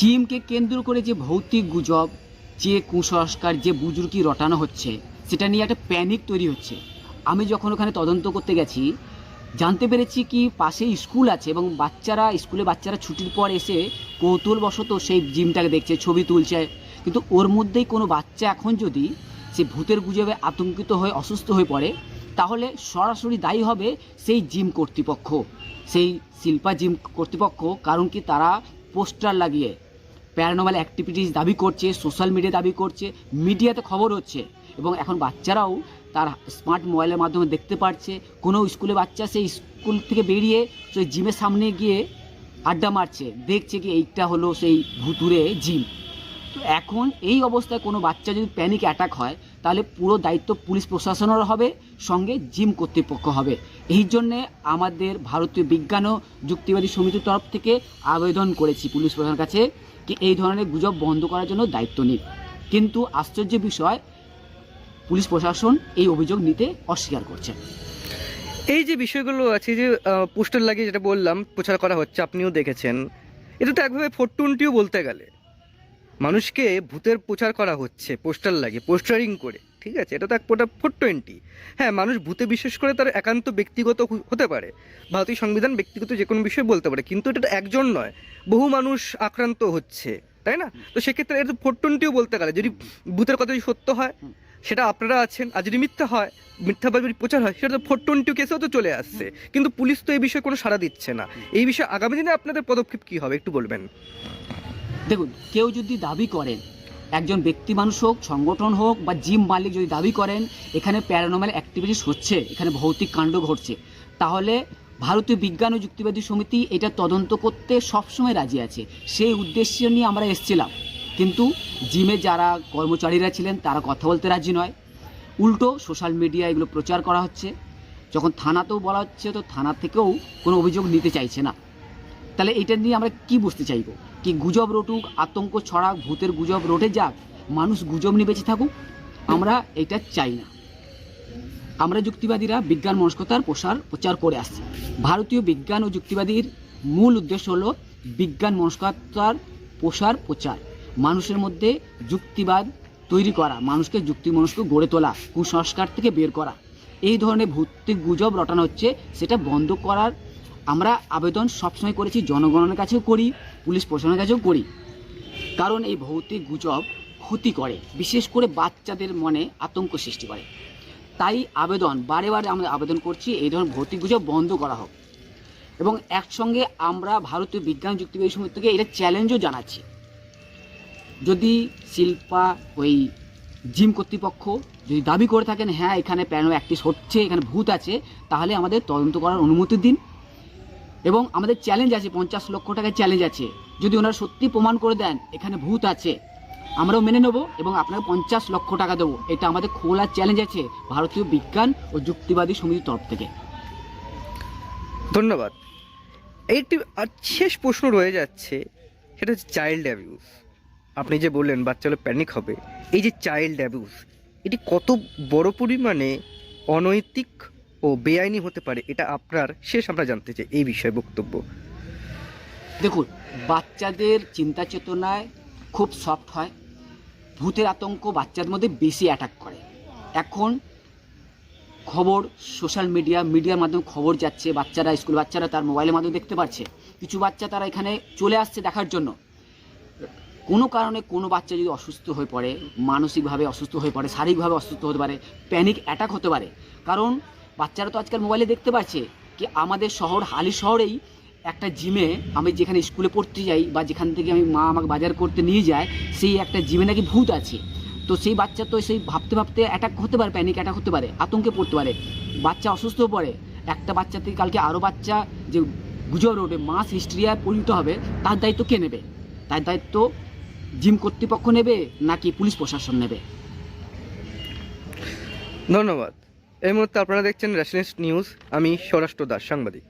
জিমকে কেন্দ্র করে যে ভৌতিক গুজব, যে কুসংস্কার, যে বুজুর্গি রটানো হচ্ছে, সেটা নিয়ে একটা প্যানিক তৈরি হচ্ছে। আমি যখন ওখানে তদন্ত করতে গেছি, জানতে পেরেছি কি পাশে স্কুল আছে এবং বাচ্চারা, স্কুলে বাচ্চারা ছুটির পর এসে কৌতূহলবশত সেই জিমটাকে দেখছে, ছবি তুলছে। কিন্তু ওর মধ্যেই কোনো বাচ্চা এখন যদি সে ভূতের গুজবে আতঙ্কিত হয়ে, অসুস্থ হয়ে পড়ে, তাহলে সরাসরি দায়ী হবে সেই জিম কর্তৃপক্ষ। সেই শিল্পা জিম কর্তৃপক্ষ, কারণ কি তারা পোস্টার লাগিয়ে প্যারানর্মাল অ্যাক্টিভিটিস দাবি করছে, সোশ্যাল মিডিয়া দাবি করছে, মিডিয়াতে খবর হচ্ছে এবং এখন বাচ্চারাও তার স্মার্ট মোবাইলের মাধ্যমে দেখতে পারছে। কোনো স্কুলে বাচ্চা সেই স্কুল থেকে বেরিয়ে সেই জিমের সামনে গিয়ে আড্ডা মারছে, দেখছে কি এইটা হলো সেই ভুতুরে জিম। তো এখন এই অবস্থায় কোনো বাচ্চা যদি প্যানিক অ্যাটাক হয় তাহলে পুরো দায়িত্ব পুলিশ প্রশাসনেরও হবে, সঙ্গে জিম কর্তৃপক্ষ হবে। এই জন্যে আমাদের ভারতীয় বিজ্ঞান ও যুক্তিবাদী সমিতির তরফ থেকে আবেদন করেছি পুলিশ প্রশাসনের কাছে কি এই ধরনের গুজব বন্ধ করার জন্য দায়িত্ব নিক কিন্তু আশ্চর্য বিষয়, পুলিশ প্রশাসন এই অভিযোগ নিতে অস্বীকার করছে। এই যে বিষয়গুলো আছে, যে পোস্টার লাগিয়ে যেটা বললাম, প্রচার করা হচ্ছে, আপনিও দেখেছেন, এটা তো একভাবে ফোর টোয়েন্টিও বলতে গেলে। মানুষকে ভূতের প্রচার করা হচ্ছে, পোস্টার লাগিয়ে, পোস্টারিং করে, ঠিক আছে? এটা তো এক ফোটা ফোর টোয়েন্টি হ্যাঁ মানুষ ভূতে বিশ্বাস করে তার একান্ত ব্যক্তিগত হতে পারে। ভারতীয় সংবিধান ব্যক্তিগত যে কোনো বিষয়ে বলতে পারে, কিন্তু এটা একজন নয়, বহু মানুষ আক্রান্ত হচ্ছে, তাই না? তো সেক্ষেত্রে এটা ফোর টোয়েন্টিও বলতে গেলে, যদি ভূতের কথা যদি সত্য হয়, সেটা আপনারা আছেন, আর যদি মিথ্যা হয় মিথ্যাভাবে যদি প্রচার হয়, সেটা তো ফোর টোয়েন্টি কেসেও তো চলে আসছে। কিন্তু পুলিশ তো এই বিষয়ে কোনো সাড়া দিচ্ছে না। এই বিষয়ে আগামী দিনে আপনাদের পদক্ষেপ কী হবে, একটু বলবেন? দেখুন, কেউ যদি দাবি করেন, একজন ব্যক্তি মানুষ হোক, সংগঠন হোক, বা জিম মালিক যদি দাবি করেন, এখানে প্যারানর্মাল অ্যাক্টিভিটিস হচ্ছে, এখানে ভৌতিক কাণ্ড ঘটছে, তাহলে ভারতীয় বিজ্ঞান ও যুক্তিবাদী সমিতি এটা তদন্ত করতে সবসময় রাজি আছে। সেই উদ্দেশ্য নিয়ে আমরা এসেছিলাম। কিন্তু জিমে যারা কর্মচারীরা ছিলেন, তারা কথা বলতে রাজি নয়। উল্টো সোশ্যাল মিডিয়া এগুলো প্রচার করা হচ্ছে। যখন থানাতেও বলা হচ্ছে, তো থানা থেকেও কোনো অভিযোগ নিতে চাইছে না। তাহলে এটা নিয়ে আমরা কি বুঝতে চাইব? কি গুজব রটুক, আতঙ্ক ছড়াক, ভূতের গুজব রটে যাক, মানুষ গুজব নিয়ে বেঁচে থাকুক, আমরা এটা চাই না। আমরা যুক্তিবাদীরা বিজ্ঞান মনস্কতার প্রসার প্রচার করে আসছি। ভারতীয় বিজ্ঞান ও যুক্তিবাদীর মূল উদ্দেশ্য হলো বিজ্ঞান মনস্কতার প্রসার প্রচার। মানুষের মধ্যে যুক্তিবাদ তৈরি করা, মানুষকে যুক্তিমনস্ক গড়ে তোলা, কুসংস্কার থেকে বের করা। এই ধরনের ভৌতিক গুজব রটানো হচ্ছে, সেটা বন্ধ করার আমরা আবেদন সবসময় করেছি, জনগণের কাছেও করি, পুলিশ প্রশাসনের কাছেও করি। কারণ এই ভৌতিক গুজব ক্ষতি করে, বিশেষ করে বাচ্চাদের মনে আতঙ্ক সৃষ্টি করে। তাই আবেদন, বারে বারে আমরা আবেদন করছি, এই ধরনের ভৌতিক গুজব বন্ধ করা হোক। এবং একসঙ্গে আমরা ভারতীয় বিজ্ঞান সমিতি থেকে এটা চ্যালেঞ্জও জানাচ্ছি। যদি শিল্পা ওই জিম কর্তৃপক্ষ যদি দাবি করে থাকেন হ্যাঁ এখানে প্যানো অ্যাক্টিস হচ্ছে, এখানে ভূত আছে, তাহলে আমাদের তদন্ত করার অনুমতি দিন। এবং আমাদের চ্যালেঞ্জ আছে, পঞ্চাশ লক্ষ টাকার চ্যালেঞ্জ আছে। যদি ওনারা সত্যি প্রমাণ করে দেন, এখানে ভূত আছে। আমরাও মেনে নেব এবং আপনাকে পঞ্চাশ লক্ষ টাকা দেবো। এটা আমাদের খোলা চ্যালেঞ্জ আছে ভারতীয় বিজ্ঞান ও যুক্তিবাদী সমিতির তরফ থেকে। ধন্যবাদ। আর শেষ প্রশ্ন রয়ে যাচ্ছে, সেটা হচ্ছে চাইল্ড অ্যাবিউজ আপনি যে বললেন বাচ্চাগুলো প্যানিক হবে, এই যে চাইল্ড অ্যাবিউজ এটি কত বড় পরিমাণে অনৈতিক ও বেআইনি হতে পারে, এটা আপনার শেষ আমরা জানতে চাই এই বিষয়ে বক্তব্য। দেখুন, বাচ্চাদের চিন্তা চেতনায় খুব সফট হয়, ভূতের আতঙ্ক বাচ্চাদের মধ্যে বেশি অ্যাটাক করে। এখন খবর সোশ্যাল মিডিয়া মিডিয়ার মাধ্যমে খবর যাচ্ছে, বাচ্চারা স্কুল বাচ্চারা তার মোবাইলের মাধ্যমে দেখতে পাচ্ছে কিছু বাচ্চা তারা এখানে চলে আসছে দেখার জন্য। কোনো কারণে কোনো বাচ্চা যদি অসুস্থ হয়ে পড়ে, মানসিকভাবে অসুস্থ হয়ে পড়ে, শারীরিকভাবে অসুস্থ হতে পারে প্যানিক অ্যাটাক হতে পারে, কারণ বাচ্চারা তো আজকাল মোবাইলে দেখতে পাচ্ছে কি আমাদের শহর, হালি শহরেই একটা জিমে আমি যেখানে স্কুলে পড়তে যাই বা যেখান থেকে আমি মা আমাকে বাজার করতে নিয়ে যায়, সেই একটা জিমে নাকি ভূত আছে। তো সেই বাচ্চা তো সেই ভাবতে ভাবতে অ্যাটাক হতে পারে প্যানিক অ্যাটাক হতে পারে, আতঙ্কে পড়তে পারে। বাচ্চা অসুস্থ পড়ে। একটা বাচ্চা থেকে কালকে আরও বাচ্চা যে গুজব রোডে মাস হিস্ট্রিয়ায় পরিণত হবে, তার দায়িত্ব কে নেবে? তার দায়িত্ব জিম কর্তৃপক্ষ নেবে নাকি পুলিশ প্রশাসন নেবে? ধন্যবাদ। এই মুহূর্তে আপনারা দেখছেন রেসিডেন্স নিউজ আমি স্বরাষ্ট্র দাস সাংবাদিক।